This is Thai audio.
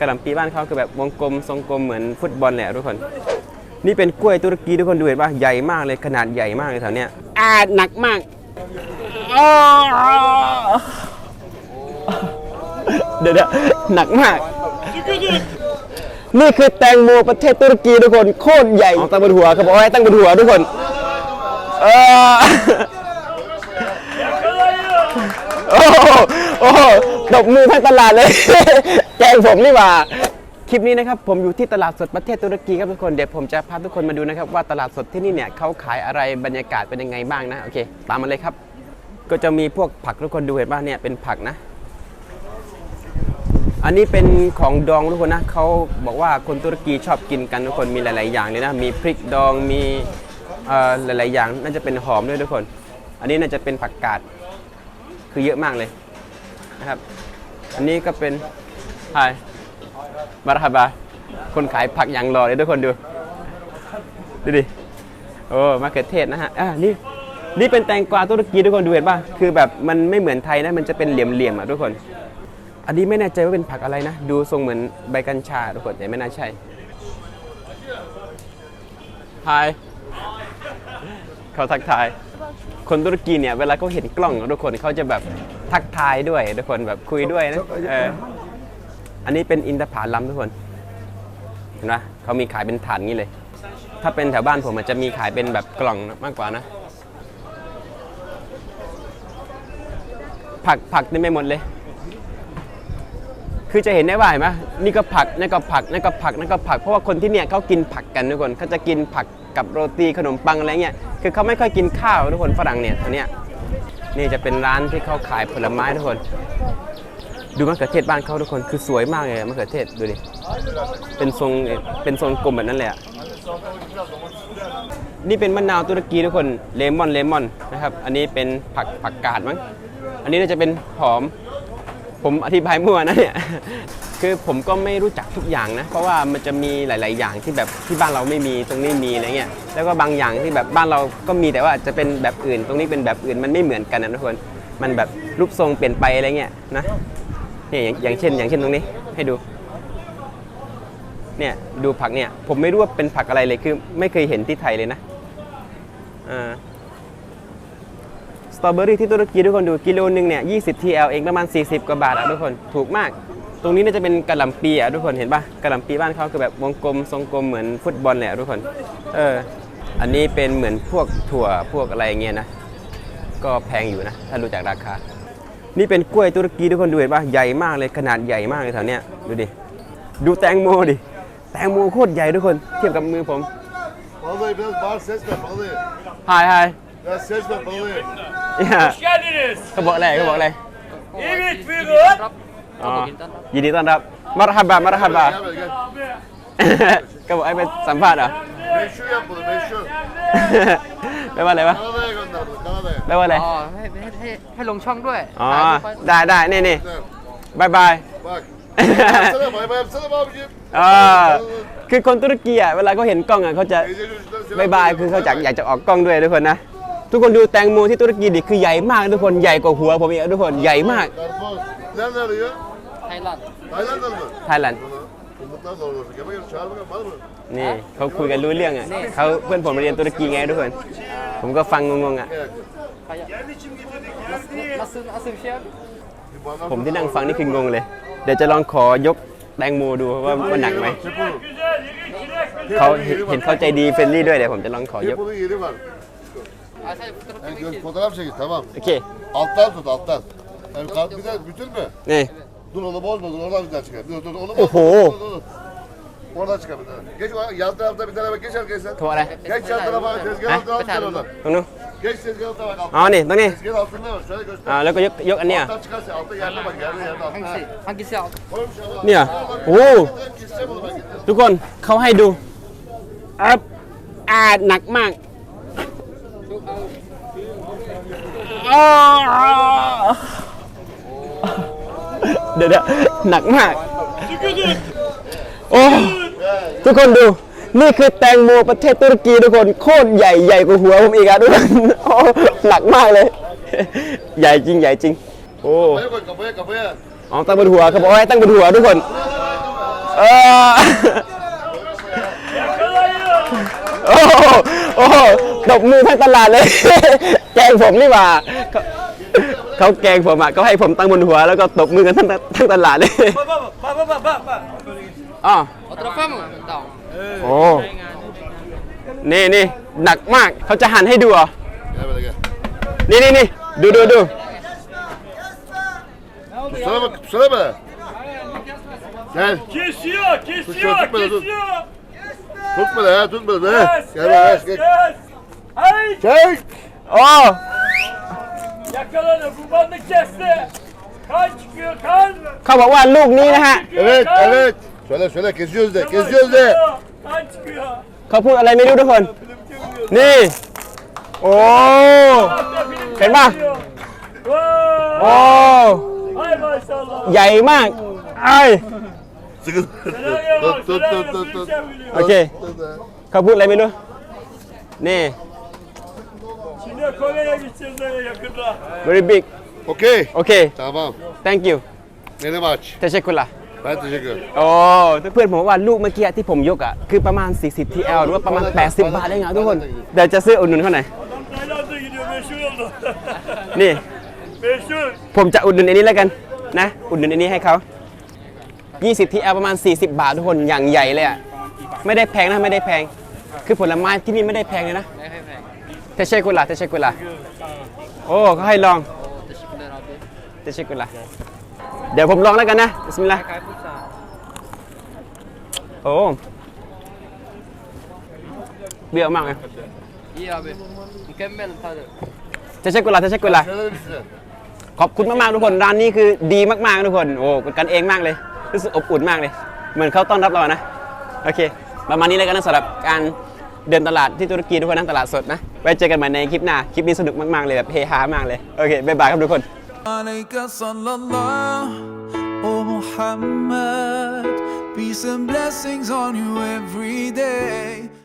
กระหล่ำปีบ้านเขาคือแบบวงกลมทรงกลมเหมือนฟุตบอลแหละทุกคน นี่เป็นกล้วยตุรกีทุกคนดูเห็นป่ะใหญ่มากเลยขนาดใหญ่มากเลยแถวเนี้ยอ่าหนักมากอ้าวเดี๋ยวเดี๋ยวหนักมาก นี่คือแตงโมประเทศตุรกีทุกคนโคตรใหญ่ตั้งบนหัวเขาบอกว่าให้ตั้งบนหัวทุกคนเออโอ้ โอ้โหตบมือทั้งตลาดเลย แกงผมนี่หว่า คลิปนี้นะครับผมอยู่ที่ตลาดสดประเทศตุรกีครับทุกคน เดี๋ยวผมจะพาทุกคนมาดูนะครับว่าตลาดสดที่นี่เนี่ยเขาขายอะไรบรรยากาศเป็นยังไงบ้างนะ โอเค ตามมาเลยครับ ก็จะมีพวกผักทุกคนดูเห็นป่ะเนี่ยเป็นผักนะ อันนี้เป็นของดองทุกคนนะเขาบอกว่าคนตุรกีชอบกินกันทุกคนมีหลาย ๆ อย่างเลยนะ มีพริกดอง มีอ่อหลาย ๆ อย่าง น่าจะเป็นหอมด้วยทุกคน อันนี้น่าจะเป็นผักกาด คือเยอะมากเลย นะครับ อันนี้ก็เป็นไฮมาราฮาบาคนขายผักอย่างรอเลยทุกคนดู ดูดิ โอ้มะเขือเทศนะฮะ อ่านี่ นี่เป็นแตงกวาตุรกีทุกคนดูเห็นป่ะ คือแบบมันไม่เหมือนไทยนะ มันจะเป็นเหลี่ยมๆอะทุกคน อันนี้ไม่แน่ใจว่าเป็นผักอะไรนะ ดูทรงเหมือนใบกัญชาทุกคนแต่ไม่น่าใช่ฮาย เขาทักทาย คนตุรกีเนี่ยเวลาเขาเห็นกล้องทุกคนเขาจะแบบทักทายด้วยทุกคนแบบคุยด้วยนะเอออันนี้เป็นอินทผลัมทุกคนเห็นไหมเขามีขายเป็นถาดงี้เลย ถ้าเป็นแถวบ้านผมมันจะมีขายเป็นแบบกล่องมากกว่านะ ผักผักเต็มไปหมดเลย คือจะเห็นได้ว่าเห็นไหมนี่ก็ผักนั่นก็ผักนั่นก็ผักนั่นก็ผัก เพราะว่าคนที่เนี่ยเขากินผักกันทุกคนเขาจะกินผัก กับโรตีขนมปังอะไรเงี้ยคือเขาไม่ค่อยกินข้าวทุกคนฝรั่งเนี่ยตัวเนี้ยนี่จะเป็นร้านที่เขาขายผลไม้ทุกคน ดูมะเขือเทศบ้านเขาทุกคนคือสวยมากเลยมะเขือเทศดูดิเป็นทรงเป็นทรงกลมแบบนั้นเละนี่เป็นมะนาวตุรกีทุกคนเลมอนเลมอนนะครับอันนี้เป็นผักผักกาดมั้งอันนี้น่าจะเป็นหอม ผมอธิบายมั่วนะเนี่ย คือผมก็ไม่รู้จักทุกอย่างนะ เพราะว่ามันจะมีหลาย ๆ อย่างที่แบบที่บ้านเราไม่มีตรงนี้มีอะไรเงี้ยแล้วก็บางอย่างที่แบบบ้านเราก็มีแต่ว่าจะเป็นแบบอื่น ตรงนี้เป็นแบบอื่นมันไม่เหมือนกันนะทุกคนมันแบบรูปทรงเปลี่ยนไปอะไรเงี้ยนะเนี่ยอย่างเช่น อย่างเช่นตรงนี้ให้ดูเนี่ยดูผักเนี่ยผมไม่รู้ว่าเป็นผักอะไรเลยคือ ไม่เคยเห็นที่ไทยเลยนะอ่าสตรอเบอรี่ที่ตุรกีทุกคนดูกิโลนึงเนี่ย20 TL เองประมาณ 40 กว่าบาทอะทุกคนถูกมาก ตรงนี้น่าจะเป็นกะหล่ำปีอะทุกคนเห็นปะกะหล่ำปีบ้านเขาคือแบบวงกลมทรงกลมเหมือนฟุตบอลแหละทุกคน เออ อันนี้เป็นเหมือนพวกถั่วพวกอะไรอย่างเงี้ยนะ ก็แพงอยู่นะ ถ้ารู้จักราคา นี่เป็นกล้วยตุรกีทุกคนดูเห็นปะใหญ่มากเลยขนาดใหญ่มากเลยแถวเนี้ยดูดิ ดูแตงโมดิ แตงโมโคตรใหญ่ทุกคน เทียบกับมือผม Vallahi biraz bağır ses ver vallahi. ฮายฮาย Biraz ses ver vallahi. Hoş geldiniz. เขาบอกอะไรเขาบอกอะไร Evet buyurun. อ๋อยินดีต้อนรับมารฮับบามารฮับบา Gel gel gel. ก็บอกให้ไปสัมภาษณ์เหรอ Meşhur yap bunu meşhur. แปลว่าอะไรวะ Kanada'ya gönder bunu Kanada'ya. แปลว่าอะไร อ๋อให้ให้ให้ให้ลงช่องด้วยอ๋อ ถ่ายรูปไว้ได้ได้นี่นี่ Gönder. บายบาย Bak. yapsana bay bay yapsana babacığım. อ่า คือคนตุรกีอะ เวลาเขาห็นกล้องอะเขาจะ Teyze çocuklar selam บายบาย söyle. คือเขาอยาก Bay bay. อยากจะออกกล้องด้วยทุกคนนะ ทุกคนดูแตงโมที่ตุรกีดิคือใหญ่มากทุกคน ใหญ่กว่าหัวผมอีกทุกคน ใหญ่มาก Karpuz. Nereden arıyor? ไทยรัฐ Tayland'dan mı? ไทยแลนด์ Fındıklar da orada olsun. Gel bakalım çağır bakalım var mı? นี่เขาคุยกันรู้เรื่องอะเขาเพื่อนผมเรียนตุรกีไงทุกคน ผมก็ฟังงงๆอะ Gel. Nasıl nasıl bir şey abi? Bir bana ผมที่นั่งฟังนี่คืองงเลย เดี๋ยวจะลองขอยกแตงโมดูว่ามันหนักไหม Çukur. เขาเห็นเห็นเขาใจดีเฟรนลี่ด้วยเดี๋ยวผมจะลองขอยก Çukurun yeri var. Ay sen fotoğraf Yani çekmek göz için. fotoğraf çekin tamam. โอเค Alttan tut alttan. Yani kalk bir de bütün mü? นี่ Dur onu bozma dur oradan bir daha çıkar. Dur dur onu Oho. bozma. Dur, dur, dur. Oradan çıkar bir tane. Geç o yan tarafta bir tarafa geç arkaya sen. โทรอะไร Geç yan tarafa tezgahın altına al sen oradan. ตรงนู้น Geç tezgahın altına bak อ๋อ altına. นี่ตรงนี้ Tezgahın altında var şöyle göster. อ่าแล้วก็ยกยกอันเนี้ย Alttan çıkarsa altta yerde bak yerde yerde altta. Hangisi? Hangisi al? Koymuş ama. เนี่ย โอ้ Keseceğim onu ben getireyim. ทุกคนเขาให้ดูอัพอาหนักมากอ้าว เดี๋ยวเดี๋ยวหนักมาก โอ้ทุกคนดู นี่คือแตงโมประเทศตุรกีทุกคนโคตรใหญ่ใหญ่กว่าหัวผมอีกอะทุกคนโอ้หนักมากเลย ใหญ่จริงใหญ่จริง โอ้ Kafaya koy kafaya kafaya. อ๋อตั้งบนหัวเขาบอกว่าให้ตั้งบนหัวทุกคน Dur เออ Yakalayın. โอ้โหโอ้โหตบมือทั้งตลาดเลย แกล้งผมนี่หว่า เขาเขาแกล้งผมอะเขาให้ผมตั้งบนหัวแล้วก็ตบมือกันทั้งทั้งตลาดเลย Bak bak bak bak bak bak bak. อ๋อ O tarafa mı? Tamam. โอ้นี่นี่หนักมากเขาจะหั่นให้ดูเหรอ Gel böyle gel. นี่นี่นี่ดูดูดู Tutsana bak tutsana be. Gel. Kesiyor, kesiyor, Tutma, tut. kesiyor. Tut böyle ha tut böyle. Kes, Gel böyle kes, gel. kes. Ay, Çek. โอ้ yakaladı. Bu bandı kesti. Kan çıkıyor, kan. เขาบอกว่าลูกนี้นะฮะ Çıkıyor, Evet kan. evet. Söyle söyle kesiyoruz de Çıkıyor, kesiyoruz de. çıkıyor. Kan çıkıyor. เขาพูดอะไรไม่รู้ทุกคนนี่ โอ้ Hatta film Ken bak. çekiyor. โอ้ Vay. Ay maşallah. ใหญ่มากไอ้ Sıkı. Senaryo Tut bak, tut senaryo tut tut film tut. çeviriyor. โอเค Tut ha. เขาพูดอะไรไม่รู้ นี่ Şimdi Kore'ye gideceğiz yakında. very big Okey. โอเค Tamam. thank you Benim aç. เทเชคุล่ะ Ben teşekkür ederim. โอ้เพื่อนผมบอกว่าลูกเมื่อกี้ที่ผมยกอะ คือประมาณ 40 TL หรือว่าประมาณ 80 บาทได้ไงทุกคน เดี๋ยวจะซื้ออุดหนุนเขาหน่อย Adam Tayland'a gidiyor meşhur oldu. นี่ meşhur. ผมจะอุดหนุนอันนี้แล้วกันนะ อุดหนุนอันนี้ให้เขา20 TL ประมาณ 40 บาททุกคนอย่างใหญ่เลยอะ ไม่ได้แพงนะไม่ได้แพง คือผลไม้ที่นี่ไม่ได้แพงเลยนะ Ne efendim? เทเชคุล่ะเทเชคุล่ะโอ้เขาให้ลอง Oo teşekkürler abi. เทเชคุล่ะเดี๋ยวผมลองแล้วกันนะ บิสมิลลาห์ Kaybolsa. โอ้เปรี้ยวมากเลย İyi abi. Mükemmel tadı. เทเชคุล่ะเทเชคุล่ะ Söylerim size. ขอบคุณมากๆทุกคน ร้านนี้คือดีมากๆทุกคน โอ้เป็นกันเองมากเลย รู้สึกอบอุ่นมากเลย เหมือนเขาต้อนรับเราอะนะ โอเค ประมาณนี้เลยกันนะสำหรับการ เดินตลาดที่ตุรกีทุกคนนะตลาดสดนะ ไว้เจอกันใหม่ในคลิปหน้า คลิปนี้สนุกมาก ๆ เลยแบบเฮฮามากเลย โอเค บ๊ายบายครับทุกคน عليك صلى الله oh Muhammad peace and blessings on you every day